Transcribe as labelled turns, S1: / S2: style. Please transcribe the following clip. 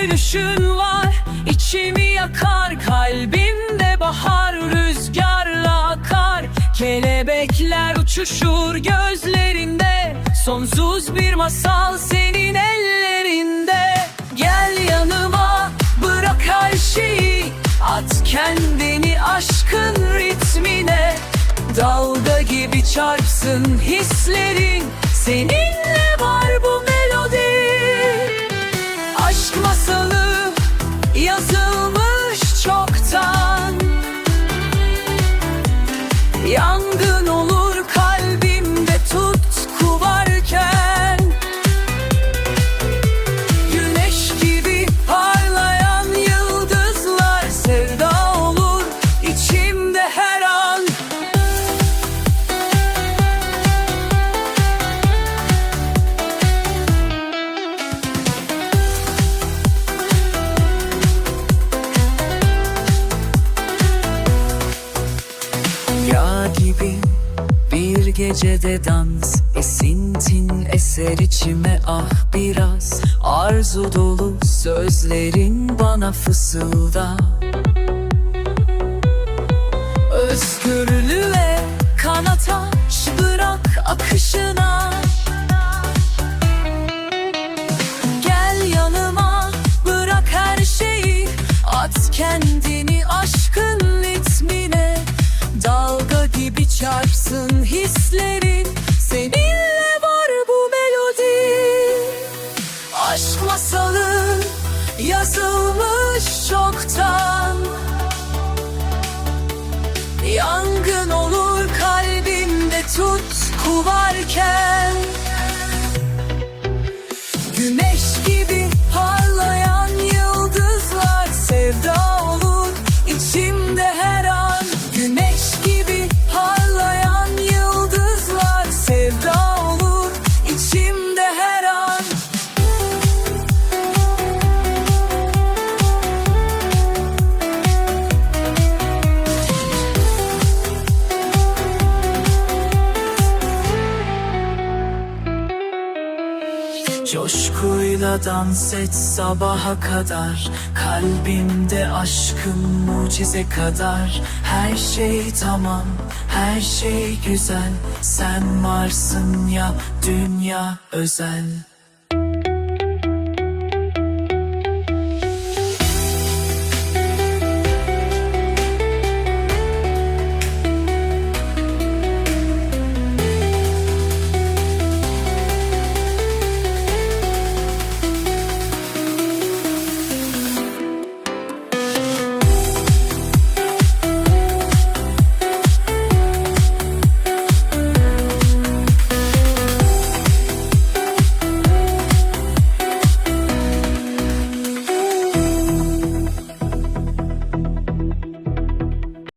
S1: gülüşün var. İçimi yakar Kalbimde bahar rüzgarla akar. Kelebekler uçuşur gözlerinde. Sonsuz bir masal senin ellerinde. Gel yanıma bırak her şeyi. At kendini aşkın ritmine. Dalga gibi çarpsın hislerin gecede dans. Esintin eser içime ah biraz. Arzu dolu sözlerin bana fısılda. Özgürlüğe kanat aç bırak akışına. Gel yanıma bırak her şeyi. At kendini aşkın çarpsın hislerin. Seninle var bu melodi. Aşk masalı yazılmış çoktan. Yangın olur kalbimde tutku varken Coşkuyla dans et sabaha kadar. Kalbimde aşkın mucize kadar. Her şey tamam, her şey güzel. Sen varsın ya dünya özel